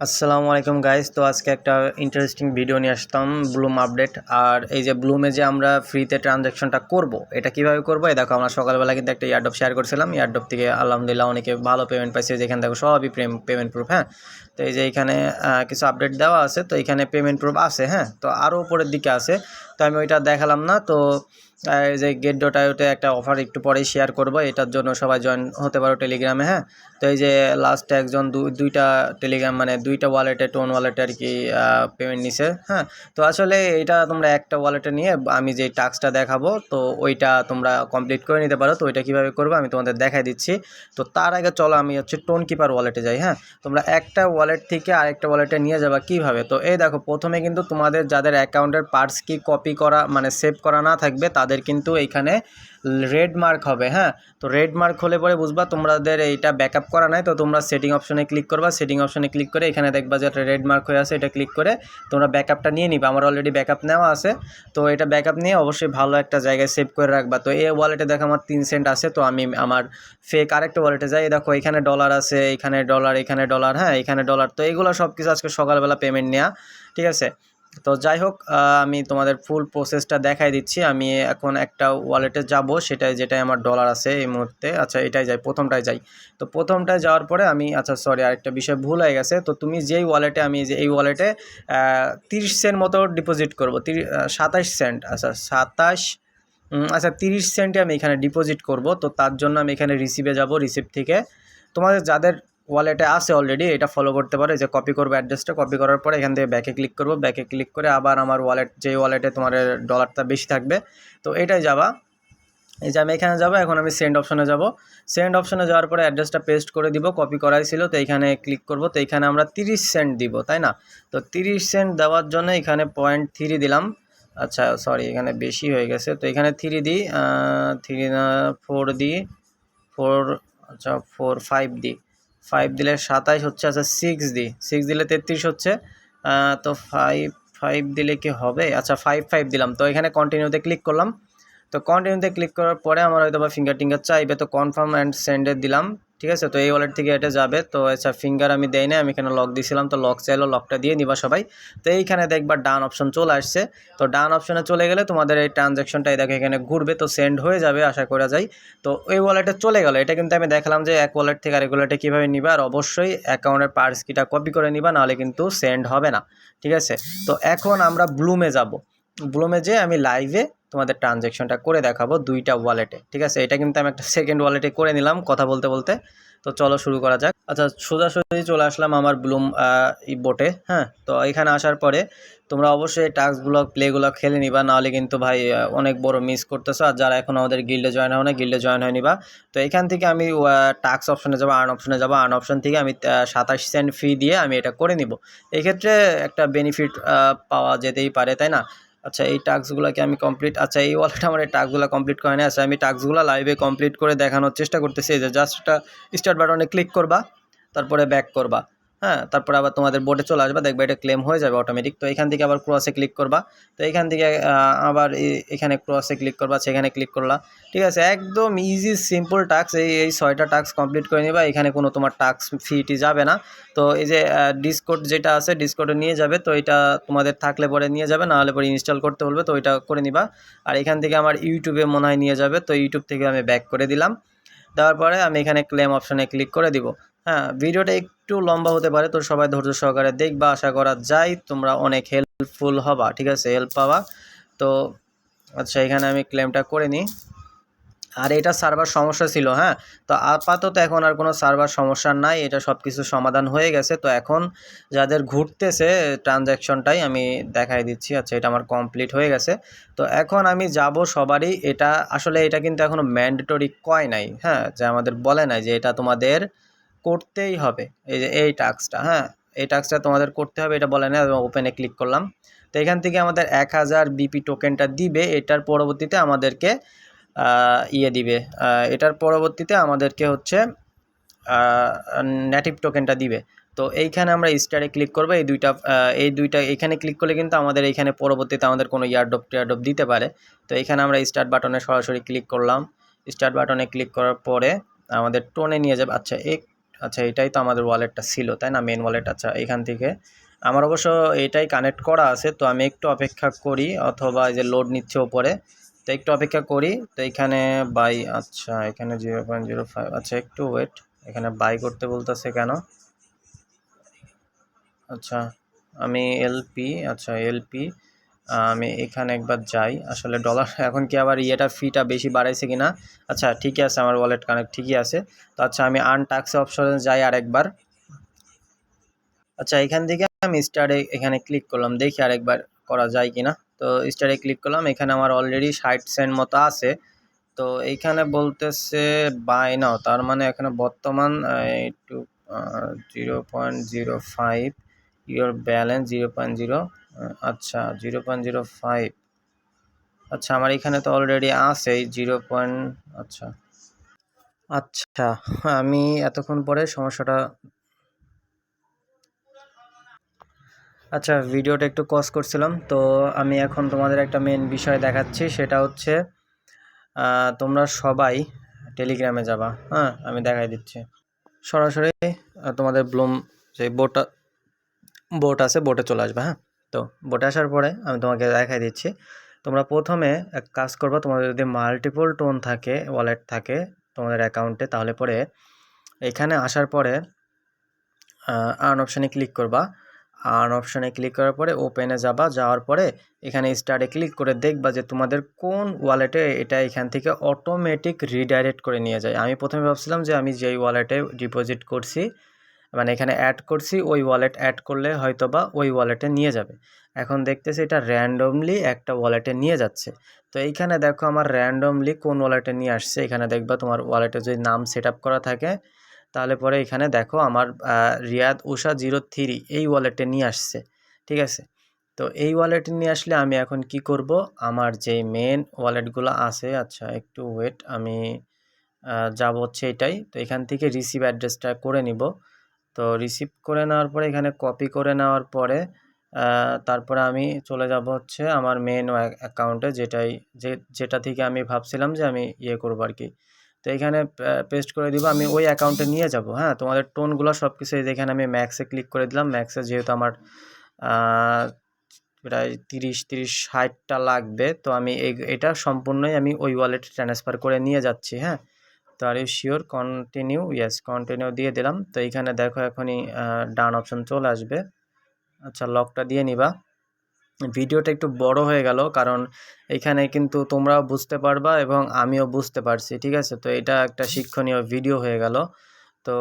আসসালামু আলাইকুম গাইস তো আজকে একটা ইন্টারেস্টিং ভিডিও নিয়ে আসতাম ব্লুম আপডেট আর এই যে ব্লুমে যে আমরা ফ্রিতে ট্রানজ্যাকশনটা করব, এটা কীভাবে করব? এই দেখো, আমরা সকালবেলা কিন্তু একটা ইয়ারডপ শেয়ার করেছিলাম। ইয়ারডপ থেকে আলহামদুলিল্লাহ অনেকে ভালো পেমেন্ট পাইছে। যেখানে দেখো, সবই প্রেম পেমেন্ট প্রুফ হ্যাঁ? তো এই যে এখানে কিছু আপডেট দেওয়া আছে। তো এখানে পেমেন্ট প্রুফ আছে হ্যাঁ? তো আরও উপরের দিকে আছে। তো আমি ওইটা দেখালাম না, তো এই যে গেট ডট আইওতে একটা অফার একটু পরেই শেয়ার করব, এটার জন্য সবাই জয়েন হতে পারো টেলিগ্রামে হ্যাঁ? তো এই যে লাস্টে একজন দুইটা টেলিগ্রাম মানে দুইটা ওয়ালেটে টোন ওয়ালেটে আর কি পেমেন্ট নিছে হ্যাঁ? তো আসলে এটা তোমরা একটা ওয়ালেটে নিয়ে আমি যে টাস্কটা দেখাবো, তো ওইটা তোমরা কমপ্লিট করে নিতে পারো, তো ওইটা কীভাবে করব আমি তোমাদের দেখাই দিচ্ছি। তো তার আগে চলো আমি হচ্ছে টোন কিপার ওয়ালেটে যাই হ্যাঁ? তোমরা একটা ওয়ালেট থেকে আরেকটা ওয়ালেটে নিয়ে যাবা কীভাবে? তো এই দেখো, প্রথমে কিন্তু তোমাদের যাদের অ্যাকাউন্টের পার্টস কি কপি করা মানে সেভ করা না থাকবে, তাদের কিন্তু এইখানে রেড মার্ক হবে হ্যাঁ? তো রেড মার্ক হলে পরে বুঝবা তোমাদের এইটা ব্যাকআপ করা নাই, তো তোমরা সেটিং অপশনে ক্লিক করবা সেটিং অপশনে ক্লিক করে এখানে দেখবা যে রেড মার্ক হয়ে আছে, এটা ক্লিক করে তোমরা ব্যাকআপটা নিয়ে নিবা, আমার অলরেডি ব্যাকআপ নেওয়া আছে, তো এটা ব্যাকআপ নিয়ে অবশ্যই ভালো একটা জায়গায় সেভ করে রাখবা, তো এই ওয়ালেটে দেখো আমার তিন সেন্ট আছে, তো আমি আমার ফেক আরেকটা ওয়ালেটে যাই দেখো এখানে ডলার আছে, এখানে ডলার এখানে ডলার হ্যাঁ এখানে ডলার তো এগুলো সব কিছু আজকে সকালবেলা পেমেন্ট নেওয়া ঠিক আছে? তো যাই হোক আমি তোমাদের ফুল প্রসেসটা দেখাই দিচ্ছি। আমি এখন একটা ওয়ালেটে যাব, সেটাই যেটাই আমার ডলার আছে এই মুহূর্তে। আচ্ছা এটাই যাই প্রথমটায় যাই। তো প্রথমটায় যাওয়ার পরে আমি আচ্ছা সরি আরেকটা বিষয় ভুল হয়ে গেছে। তো তুমি যেই ওয়ালেটে আমি যে এই ওয়ালেটে তিরিশ সেন্ট মতো ডিপোজিট করব তিরিশ সাতাশ সেন্ট আচ্ছা সাতাশ আচ্ছা তিরিশ সেন্টে আমি এখানে ডিপোজিট করব। তো তার জন্য আমি এখানে রিসিভে যাব রিসিভ থেকে। তোমাদের যাদের ওয়ালেটে আছে অলরেডি এটা ফলো করতে পারে যে কপি করব অ্যাড্রেসটা কপি করার পরে এখান থেকে ব্যাকে ক্লিক করব ব্যাকে ক্লিক করে আবার আমার ওয়ালেট যে ওয়ালেটে তোমার ডলারটা বেশি থাকবে, তো এটাই যাবা। এই যে আমি এখানে যাব, এখন আমি সেন্ড অপশনে যাব। সেন্ড অপশনে যাওয়ার পরে অ্যাড্রেসটা পেস্ট করে দিব কপি করাই ছিল, তো এখানে ক্লিক করব, তো এখানে আমরা তিরিশ সেন্ট দিব, তাই না? তো তিরিশ সেন্ট দেওয়ার জন্য এখানে পয়েন্ট থ্রি দিলাম। আচ্ছা সরি এখানে বেশি হয়ে গেছে, তো এখানে থ্রি দিই থ্রি না ফোর দিই ফোর আচ্ছা ফোর ফাইভ দিই। ফাইভ দিলে সাতাইশ হচ্ছে আচ্ছা সিক্স দিই। সিক্স দিলে তেত্রিশ হচ্ছে তো ফাইভ ফাইভ দিলে কি হবে? আচ্ছা ফাইভ ফাইভ দিলাম। তো এখানে কন্টিনিউতে ক্লিক করলাম। তো কন্টিনিউতে ক্লিক করার পরে আমার হয়তো বা ফিঙ্গার টিঙ্গার চাইবে, তো কনফার্ম অ্যান্ড সেন্ডে দিলাম। ঠিক আছে? তো এই ওয়ালেট থেকে এটা যাবে। তো আচ্ছা ফিঙ্গার আমি দেই না আমি এখানে লক দিয়েছিলাম তো লক চাইলো লকটা দিয়ে নিবা সবাই। তো এইখানে দেখবা ডান অপশন চলে আসছে। তো ডান অপশনে চলে গেলে তোমাদের এই ট্রানজ্যাকশনটা দেখো এখানে ঘুরবে, তো সেন্ড হয়ে যাবে, আশা করা যায়। তো এই ওয়ালেটে চলে গেল। এটা কিন্তু আমি দেখালাম যে এক ওয়ালেট থেকে আরেক ওয়ালেটে কীভাবে নিবা, আর অবশ্যই অ্যাকাউন্টের পার্স কিটা কপি করে নিবা, নাহলে কিন্তু সেন্ড হবে না। ঠিক আছে? তো এখন আমরা ব্লুমে যাব। ব্লুমে যে আমি লাইভে তোমাদের ট্রানজ্যাকশনটা করে দেখাবো দুইটা ওয়ালেটে ঠিক আছে? এটা কিন্তু আমি একটা সেকেন্ড ওয়ালেটে করে নিলাম কথা বলতে বলতে। তো চলো শুরু করা যাক। আচ্ছা সোজাসুজি চলে আসলাম আমার ব্লুম বোটে হ্যাঁ? তো এখানে আসার পরে তোমরা অবশ্যই টাস্কগুলো প্লেগুলো খেলে নিবা, নাহলে কিন্তু ভাই অনেক বড় মিস করতেছো। আর যারা এখন আমাদের গিল্ডে জয়েন হয় না গিল্ডে জয়েন হয়ে নিবা। তো এখান থেকে আমি টাস্ক অপশনে যাব আর্ন অপশনে যাব। আর্ন অপশন থেকে আমি সাতাশ সেন্ট ফি দিয়ে আমি এটা করে নিব। এক্ষেত্রে একটা বেনিফিট পাওয়া যেতেই পারে, তাই না? আচ্ছা এই টাস্কগুলোকে আমি কমপ্লিট আচ্ছা এই ওয়ালেট আমার এই টাস্কগুলো কমপ্লিট করে না আচ্ছা আমি টাস্কগুলো লাইভে কমপ্লিট করে দেখানোর চেষ্টা করতেছি। যে জাস্ট একটা স্টার্ট বাটনে ক্লিক করবা, তারপরে ব্যাক করবা। হ্যাঁ তারপরে আবার তোমাদের বোর্ডে চলে আসবে, দেখবে এটা ক্লেম হয়ে যাবে অটোমেটিক তো এখান থেকে আবার ক্রসে ক্লিক করবা। তো এখান থেকে আবার এখানে ক্রসে ক্লিক করবা, সেখানে ক্লিক করলা। ঠিক আছে? একদম ইজি সিম্পল টাস্ক এই এই ছয়টা টাস্ক কমপ্লিট করে নিবা। এখানে কোনো তোমার টাস্ক ফিটি যাবে না। তো এই যে ডিসকোড যেটা আছে ডিসকোডে নিয়ে যাবে। তো এটা তোমাদের থাকলে পরে নিয়ে যাবে নাহলে পরে ইনস্টল করতে বলবে। তো ওইটা করে নিবা। আর এখান থেকে আমার ইউটিউবে মনে হয় নিয়ে যাবে। তো ইউটিউব থেকে আমি ব্যাক করে দিলাম। দেওয়ার পরে আমি এখানে ক্লেম অপশনে ক্লিক করে দিব। হ্যাঁ ভিডিওটা একটু লম্বা হতে পারে, তো সবাই ধৈর্য সহকারে দেখবা। আশা করা যায় তোমরা অনেক হেল্পফুল হবা, ঠিক আছে? হেল্প পাবা। তো আচ্ছা এখানে আমি ক্লেমটা করে নিই। আর এটা সার্ভার সমস্যা ছিল হ্যাঁ? তো আপাতত এখন আর কোনো সার্ভার সমস্যা নাই, এটা সব কিছু সমাধান হয়ে গেছে। তো এখন যাদের ঘুরতেছে ট্রানজ্যাকশনটাই আমি দেখাই দিচ্ছি আচ্ছা এটা আমার কমপ্লিট হয়ে গেছে। তো এখন আমি যাব সবারই, এটা আসলে এটা কিন্তু এখনও ম্যান্ডেটরি কয় নাই হ্যাঁ? যে আমাদের বলে নাই যে এটা তোমাদের করতেই হবে। এই যে এই টাস্কটা হ্যাঁ? এই টাস্কটা তোমাদের করতে হবে, এটা বলে না ওপেনে ক্লিক করলাম। তো এখান থেকে আমাদের এক হাজার বিপি টোকেনটা দিবে, এটার পরবর্তীতে আমাদেরকে ইয়ে দিবে এটার পরবর্তীতে আমাদেরকে হচ্ছে নেটিভ টোকেনটা দিবে। তো এইখানে আমরা স্টারে ক্লিক করব, এই দুইটা এই দুইটা, এখানে ক্লিক করলে কিন্তু আমাদের এইখানে পরবর্তীতে আমাদের কোনো ইয়ারডপ টিয়ারডপ দিতে পারে। তো এখানে আমরা স্টার্ট বাটনে সরাসরি ক্লিক করলাম। স্টার্ট বাটনে ক্লিক করার পরে আমাদের টোনে নিয়ে যাবে আচ্ছা আচ্ছা এটাই তো আমাদের ওয়ালেটটা ছিল, তাই না? মেন ওয়ালেট আচ্ছা এখান থেকে। আমার অবশ্য এটাই কানেক্ট করা আছে, তো আমি একটু অপেক্ষা করি, অথবা এই যে লোড নিচ্ছে ওপরে, তো একটু অপেক্ষা করি, তো এখানে বাই আচ্ছা এখানে জিরো পয়েন্ট জিরো ফাইভ আচ্ছা একটু ওয়েট এখানে বাই করতে বলতেছে কেন? আচ্ছা আমি এলপি আচ্ছা এলপি আমি এখানে একবার যাই। আসলে ডলার এখন কি আবার ইয়েটা ফিটা বেশি বাড়াইছে কিনা? আচ্ছা ঠিকই আছে, আমার ওয়ালেট কানেক্ট ঠিকই আছে। তো আচ্ছা আমি আন টাক্স অপশনে যাই আরেকবার। আচ্ছা এখান থেকে আমি স্টারে এখানে ক্লিক করলাম, দেখি আরেকবার করা যায় কিনা। তো স্টারে ক্লিক করলাম, এখানে আমার অলরেডি ষাট সেন্ট মতো আছে। তো এইখানে বলতেছে বাই নাও তার মানে এখানে বর্তমান two zero point zero five your balance zero point zero আচ্ছা জিরো পয়েন্ট জিরো ফাইভ। আচ্ছা আমার এখানে তো অলরেডি আছে জিরো পয়েন্ট আচ্ছা। আচ্ছা আমি এতক্ষণ পরে সমস্যাটা আচ্ছা ভিডিওটা একটু কস করছিলাম, তো আমি এখন তোমাদের একটা মেন বিষয় দেখাচ্ছি, সেটা হচ্ছে তোমরা সবাই টেলিগ্রামে যাবা হ্যাঁ আমি দেখাই দিচ্ছি। সরাসরি তোমাদের ব্লুম যে বোটটা বোট আছে বোটে চলে আসবে হ্যাঁ। তো বোটে আসার পরে আমি তোমাকে দেখাই দিচ্ছি। তোমরা প্রথমে এক কাজ করবা, তোমাদের যদি মাল্টিপল টোন থাকে ওয়ালেট থাকে তোমাদের অ্যাকাউন্টে তাহলে পরে এখানে আসার পরে আর্ন অপশানে ক্লিক করবা। আর্ন অপশানে ক্লিক করার পরে ওপেনে যাবা, যাওয়ার পরে এখানে স্টার্টে ক্লিক করে দেখবা যে তোমাদের কোন ওয়ালেটে এটা এখান থেকে অটোমেটিক রিডাইরেক্ট করে নিয়ে যায়। আমি প্রথমে ভাবছিলাম যে আমি যেই ওয়ালেটে ডিপোজিট করছি মানে এখানে অ্যাড করছি, ওই ওয়ালেট অ্যাড করলে হয়তো বা ওই ওয়ালেটে নিয়ে যাবে। এখন দেখতেছি এটা র্যান্ডমলি একটা ওয়ালেটে নিয়ে যাচ্ছে। তো এইখানে দেখো আমার র্যান্ডমলি কোন ওয়ালেটে নিয়ে আসছে, এখানে দেখবা তোমার ওয়ালেটে যদি নাম সেট করা থাকে, তাহলে পরে এখানে দেখো আমার রিয়াদ উষা জিরো থ্রি এই ওয়ালেটে নিয়ে আসছে, ঠিক আছে? তো এই ওয়ালেটে নিয়ে আসলে আমি এখন কি করব? আমার যে মেন ওয়ালেটগুলো আছে আচ্ছা একটু ওয়েট আমি যাব হচ্ছে এটাই। তো এখান থেকে রিসিভ অ্যাড্রেসটা করে নিব। তো রিসিভ করে নেওয়ার পরে, এখানে কপি করে নেওয়ার পরে তারপরে আমি চলে যাব হচ্ছে আমার মেন অ্যাকাউন্টে যেটাই, যে, যেটা থেকে আমি ভাবছিলাম যে আমি ইয়ে করব আর কি। তো এখানে পেস্ট করে দিব, আমি ওই অ্যাকাউন্টে নিয়ে যাব হ্যাঁ? তোমাদের টোনগুলো সব কিছু যেখানে আমি ম্যাক্সে ক্লিক করে দিলাম ম্যাক্সে যেহেতু আমার প্রায় তিরিশ তিরিশ, ষাটটা লাগবে, তো আমি এই- এটা সম্পূর্ণই আমি ওই ওয়ালেটে ট্রান্সফার করে নিয়ে যাচ্ছি হ্যাঁ? তো are you sure continue yes continue দিয়ে দিলাম। তো এইখানে দেখো এখনই ডান অপশন চলে আসবে। আচ্ছা লকটা দিয়ে নিবা। ভিডিওটা একটু বড় হয়ে গেল, কারণ এখানে কিন্তু তোমরাও বুঝতে পারবা এবং আমিও বুঝতে পারছি, ঠিক আছে? তো এটা একটা শিক্ষণীয় ভিডিও হয়ে গেল। তো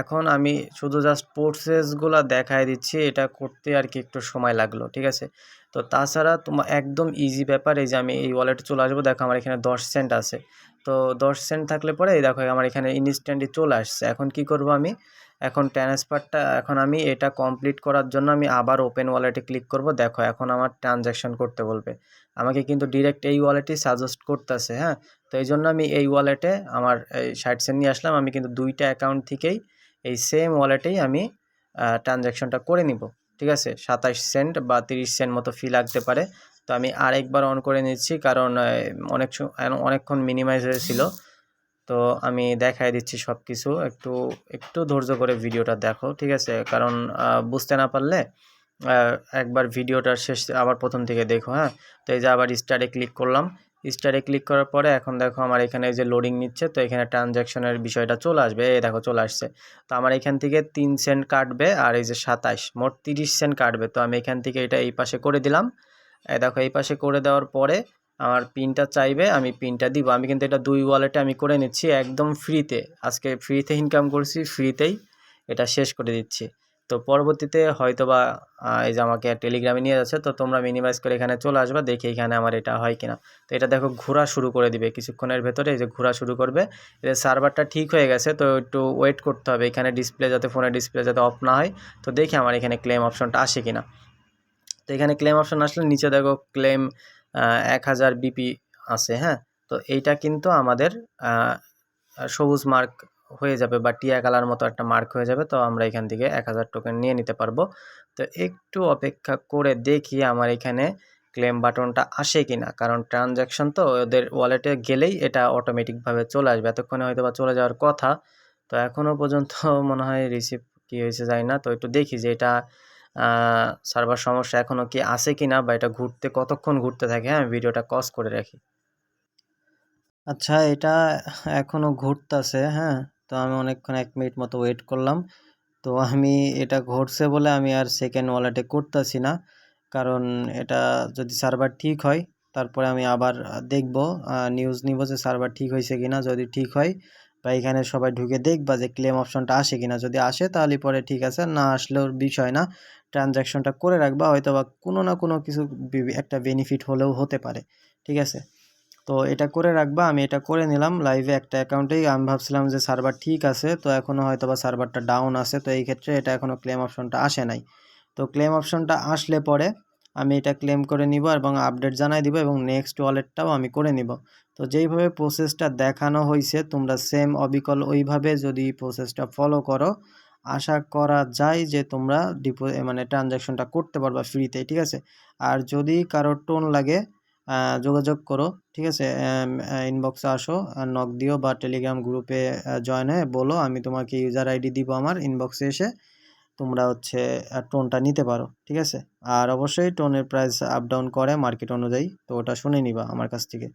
এখন আমি শুধু জাস্ট প্রসেসগুলো দেখায় দিচ্ছি, এটা করতে আর কি একটু সময় লাগল, ঠিক আছে? তো তাছাড়া তোমার একদম ইজি ব্যাপার, এই যে আমি এই ওয়ালেটে চলে আসব, দেখো আমার এখানে দশ সেন্ট আছে। তো দশ সেন্ট থাকলে পরে দেখো আমার এখানে ইনস্ট্যান্টলি চলে আসছে। এখন কি করব আমি? এখন ট্রান্সফারটা এখন আমি এটা কমপ্লিট করার জন্য আমি আবার ওপেন ওয়ালেটে ক্লিক করব। দেখো এখন আমার ট্রানজ্যাকশন করতে বলবে। আমাকে কিন্তু ডিরেক্ট এই ওয়ালেটই সাজেস্ট করতেছে হ্যাঁ? তো এই জন্য আমি এই ওয়ালেটে আমার এই ষাট সেন্ট নিয়ে আসলাম। আমি কিন্তু দুইটা অ্যাকাউন্ট থেকেই এই সেম ওয়ালেটেই আমি ট্রানজ্যাকশনটা করে নিব। ঠিক আছে? সাতাশ সেন্ট বা তিরিশ সেন্ট মতো ফি লাগতে পারে। তো আমি আরেকবার অন করে নিচ্ছি কারণ অনেক অনেকক্ষণ মিনিমাইজ হয়েছিল। তো আমি দেখাই দিচ্ছি সব কিছু একটু একটু ধৈর্য করে ভিডিওটা দেখো, ঠিক আছে? কারণ বুঝতে না পারলে একবার ভিডিওটার শেষ, আবার প্রথম থেকে দেখো হ্যাঁ? তো এই যে আবার স্টারে ক্লিক করলাম স্টারে ক্লিক করার পরে এখন দেখো আমার এখানে যে লোডিং নিচ্ছে, তো এখানে ট্রানজ্যাকশনের বিষয়টা চলে আসবে। এই দেখো চলে আসছে। তো আমার এখান থেকে তিন সেন্ট কাটবে আর এই যে সাতাশ মোট তিরিশ সেন্ট কাটবে। তো আমি এখান থেকে এটা এই পাশে করে দিলাম। এই দেখো এই পাশে করে দেওয়ার পরে আমার পিনটা চাইবে, আমি পিনটা দিব। আমি কিন্তু এটা দুই ওয়ালেটে আমি করে নিচ্ছি একদম ফ্রিতে আজকে ফ্রিতে ইনকাম করছি ফ্রিতেই এটা শেষ করে দিচ্ছি। তো পরবর্তীতে হয়তো বা এই যে আমাকে টেলিগ্রামে নিয়ে যাচ্ছে, তো তোমরা মিনিমাইজ করে এখানে চলে আসবে, দেখি এখানে আমার এটা হয় কিনা। তো এটা দেখো ঘোরা শুরু করে দিবে কিছুক্ষণের ভেতরে, এই যে ঘোরা শুরু করবে। এদের সার্ভারটা ঠিক হয়ে গেছে, তো একটু ওয়েট করতে হবে এখানে ডিসপ্লে যাতে ফোনের ডিসপ্লে যাতে অফ না হয়। তো দেখি আমার এখানে ক্লেম অপশনটা আসে কিনা। তো এখানে ক্লেম অপশন আসলে নিচে দেখো ক্লেম এক হাজার বিপি আছে হ্যাঁ? তো এইটা কিন্তু আমাদের সবুজ মার্ক হয়ে যাবে বা টিয়া কালার মতো একটা মার্ক হয়ে যাবে, তো আমরা এখান থেকে এক হাজার টোকেন নিয়ে নিতে পারব। তো একটু অপেক্ষা করে দেখি আমার এখানে ক্লেম বাটনটা আসে কিনা, কারণ ট্রানজ্যাকশন তো ওদের ওয়ালেটে গেলেই এটা অটোমেটিকভাবে চলে আসবে। এতক্ষণে হয়তো বা চলে যাওয়ার কথা, তো এখনও পর্যন্ত মনে হয় রিসিভ কী হয়েছে জানি না, তো একটু দেখি যে এটা সার্ভার সমস্যা এখনও কি আছে কি না বা এটা ঘুরতে কতক্ষণ ঘুরতে থাকে হ্যাঁ ভিডিওটা কজ করে রাখি। আচ্ছা এটা এখনও ঘুরতেছে হ্যাঁ। তো আমি অনেকক্ষণ এক মিনিট মতো ওয়েট করলাম। তো আমি এটা ঘটছে বলে আমি আর সেকেন্ড ওয়ালেটে করতেছি না। কারণ এটা যদি সার্ভার ঠিক হয়, তারপরে আমি আবার দেখব নিউজ নিব যে সার্ভার ঠিক হয়েছে কিনা। যদি ঠিক হয়, বা এখানে সবাই ঢুকে দেখবা যে ক্লেম অপশনটা আসে কিনা। যদি আসে, তাহলে পরে ঠিক আছে, না আসলেও বিষয় না। ট্রানজ্যাকশনটা করে রাখবা হয়তো বা কোনো না কোনো কিছু একটা বেনিফিট হলেও হতে পারে। ঠিক আছে? তো এটা করে রাখবা, আমি এটা করে নিলাম। লাইভে একটা অ্যাকাউন্টেই আমি ভাবছিলাম যে সার্ভার ঠিক আছে, তো এখনও হয়তো বা সার্ভারটা ডাউন আছে, তো এই ক্ষেত্রে এটা এখনও ক্লেম অপশনটা আসে নাই। তো ক্লেম অপশনটা আসলে পরে আমি এটা ক্লেম করে নিব এবং আপডেট জানাই দিব এবং নেক্সট ওয়ালেটটাও আমি করে নিব। তো যেইভাবে প্রসেসটা দেখানো হয়েছে তোমরা সেম অবিকল ওইভাবে যদি প্রসেসটা ফলো করো, আশা করা যায় যে তোমরা ডিপো মানে ট্রানজ্যাকশনটা করতে পারবা ফ্রিতে ঠিক আছে? আর যদি কারোর টোন লাগে যোগাযোগ করো, ঠিক আছে? ইনবক্সে আসো নক দিও বা টেলিগ্রাম গ্রুপে জয়েন হয়ে বলো, আমি তোমাকে ইউজার আইডি দিব আমার ইনবক্সে এসে, তোমরা হচ্ছে টোনটা নিতে পারো, ঠিক আছে? আর অবশ্যই টোনের প্রাইস আপ ডাউন করে মার্কেট অনুযায়ী, তো ওটা শুনে নিবা আমার কাছ থেকে।